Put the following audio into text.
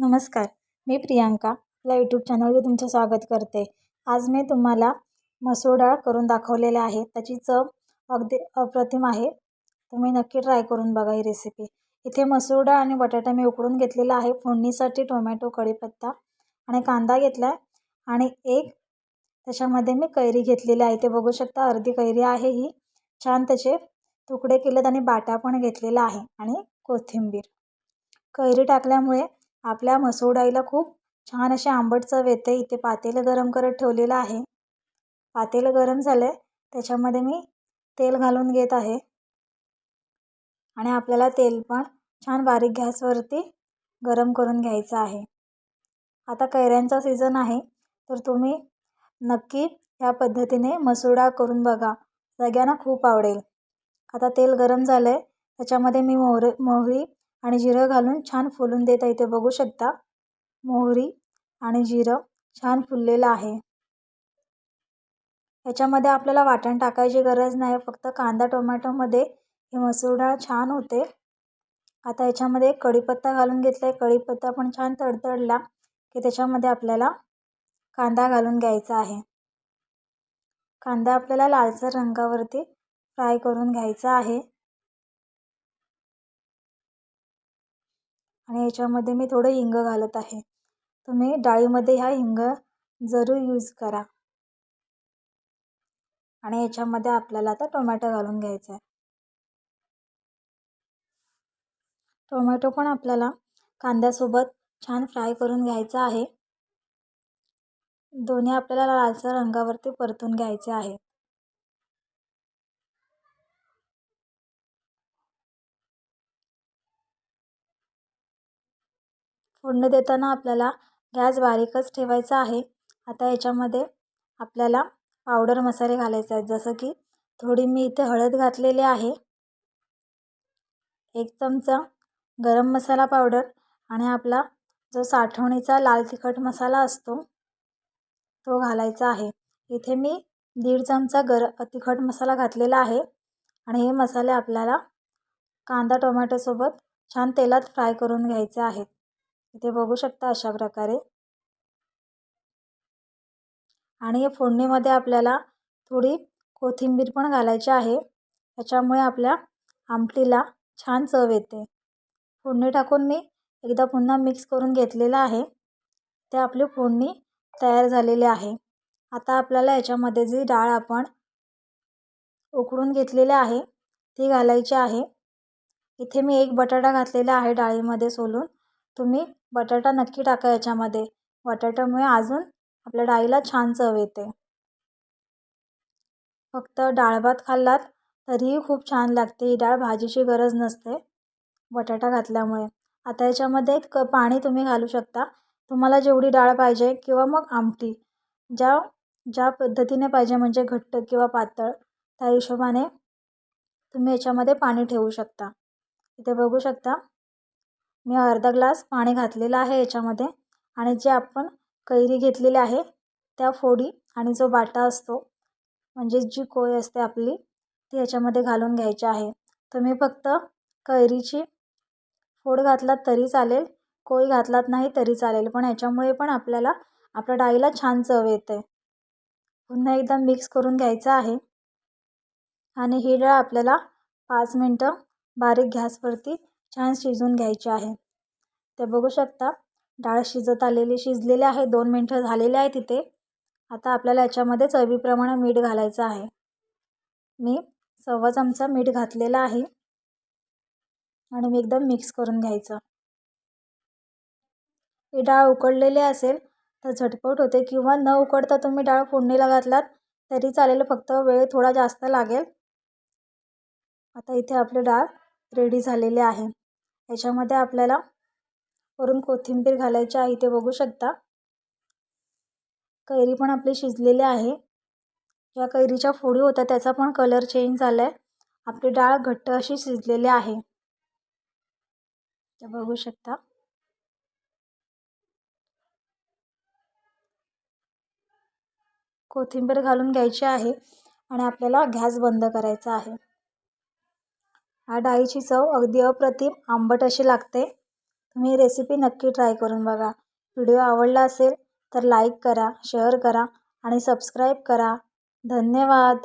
नमस्कार मी प्रियांका आपल्या यूट्यूब चॅनलवर तुमचं स्वागत करते. आज मी तुम्हाला मसूर डाळ करून दाखवलेले आहे. त्याची चव अगदी अप्रतिम आहे. तुम्ही नक्की ट्राय करून बघा ही रेसिपी इथे मसूर डाळ आणि बटाटा मी उकडून घेतलेला आहे. फोडणीसाठी टोमॅटो कढीपत्ता आणि कांदा घेतला आहे आणि एक त्याच्यामध्ये मी कैरी घेतलेली आहे. ते बघू शकता अर्धी कैरी आहे ही. छान त्याचे तुकडे केलेत आणि बाटा पण घेतलेला आहे आणि कोथिंबीर. कैरी टाकल्यामुळे आपल्या मसूर डाळीला खूप छान अशी आंबट चव येते. इथे पातेलं गरम करत ठेवलेलं आहे. पातेलं गरम झालं आहे त्याच्यामध्ये मी तेल घालून घेत आहे. आणि आपल्याला तेल पण छान बारीक गॅसवरती गरम करून घ्यायचं आहे. आता कैऱ्यांचा सीझन आहे. तर तुम्ही नक्की या पद्धतीने मसूर डाळ करून बघा. सगळ्यांना खूप आवडेल. आता तेल गरम झालं आहे त्याच्यामध्ये मी मोहरे मोहरी आणि जिरं घालून छान फुलून देत आहे इथे. बघू शकता मोहरी आणि जिरं छान फुललेलं आहे. याच्यामध्ये आपल्याला वाटण टाकायची गरज नाही फक्त कांदा टोमॅटोमध्ये ही मसूर डाळ छान होते. आता याच्यामध्ये कढीपत्ता घालून घेतला आहे कढीपत्ता पण छान तडतडला की त्याच्यामध्ये आपल्याला कांदा घालून घ्यायचा आहे. कांदा आपल्याला लालसर रंगावरती फ्राय करून घ्यायचा आहे. आणि याच्यामध्ये मी थोडं हिंग घालत आहे. तुम्ही डाळीमध्ये ह्या हिंग जरूर यूज करा. आणि याच्यामध्ये आपल्याला आता टोमॅटो घालून घ्यायचा आहे टोमॅटो पण आपल्याला कांद्यासोबत छान फ्राय करून घ्यायचा आहे. दोन्ही आपल्याला लालसर रंगावरती परतून घ्यायचे आहे. फोडणी देताना आपल्याला गॅस बारीकच ठेवायचा आहे. आता याच्यामध्ये आपल्याला पावडर मसाले घालायचे आहेत. जसं की थोडी मी इथे हळद घातलेली आहे. एक चमचा गरम मसाला पावडर आणि आपला जो साठवणीचा लाल तिखट मसाला असतो तो घालायचा आहे. इथे मी दीड चमचा गर तिखट मसाला घातलेला आहे आणि हे मसाले आपल्याला कांदा टोमॅटोसोबत छान तेलात फ्राय करून घ्यायचे आहेत. इथे बघू शकता अशा प्रकारे. आणि या फोडणीमध्ये आपल्याला थोडी कोथिंबीर पण घालायची आहे. त्याच्यामुळे आपल्या आमटीला छान चव येते. फोडणी टाकून मी एकदा पुन्हा मिक्स करून घेतलेलं आहे. ते आपली फोडणी तयार झालेली आहे. आता आपल्याला याच्यामध्ये जी डाळ आपण उकडून घेतलेली आहे ती घालायची आहे. इथे मी एक बटाटा घातलेला आहे डाळीमध्ये सोलून. तुम्ही बटाटा नक्की टाका याच्यामध्ये. बटाट्यामुळे अजून आपल्या डाळीला छान चव येते. फक्त डाळ भात खाल्लात तरीही खूप छान लागते. ही डाळ भाजीची गरज नसते. बटाटा घातल्यामुळे. आता याच्यामध्ये क पाणी तुम्ही घालू शकता. तुम्हाला जेवढी डाळ पाहिजे किंवा मग आमटी. ज्या ज्या पद्धतीने पाहिजे म्हणजे घट्ट किंवा पातळ त्या हिशोबाने तुम्ही याच्यामध्ये पाणी ठेवू शकता. इथे बघू शकता. मी अर्धा ग्लास पाणी घातलेलं आहे याच्यामध्ये आणि जे आपण कैरी घेतलेली आहे त्या फोडी आणि जो बाटा असतो म्हणजे जी कोय असते आपली ती याच्यामध्ये घालून घ्यायची आहे. तुम्ही फक्त कैरीची फोड घातलात तरी चालेल कोय घातलात नाही तरी चालेल पण याच्यामुळे पण आपल्याला आपल्या डाळीला छान चव येते. पुन्हा एकदा मिक्स करून घ्यायचं आहे. आणि ही डाळ आपल्याला पाच मिनटं बारीक गॅसवरती छान शिजून घ्यायची आहे. ते बघू शकता डाळ शिजत आलेली शिजलेली आहे. दोन मिनटं झालेले आहे तिथे आता आपल्याला याच्यामध्ये चवीप्रमाणे मीठ घालायचं आहे. मी सव्वा चमचा मीठ घातलेलं आहे. आणि मी एकदम मिक्स करून घ्यायचं. ही डाळ उकडलेली असेल तर झटपट होते किंवा न उकडता तुम्ही डाळ फोडणीला घातलात तरी चालेल फक्त वेळ थोडा जास्त लागेल. आता इथे आपली डाळ रेडी झालेली आहे. याच्यामध्ये आपल्याला वरून कोथिंबीर घालायची आहे इथे बघू शकता. कैरी पण आपली शिजलेली आहे. या कैरीच्या फोडी होत्या त्याचा पण कलर चेंज झाला आहे आपली डाळ घट्ट अशी शिजलेली आहे. बघू शकता. कोथिंबीर घालून घ्यायची आहे आणि आपल्याला गॅस बंद करायचा आहे. हा डाळीची चव अगदी अप्रतिम आंबट अशी लागते. तुम्ही रेसिपी नक्की ट्राय करून बघा. व्हिडिओ आवडला असेल तर लाईक करा शेअर करा आणि सबस्क्राईब करा. धन्यवाद.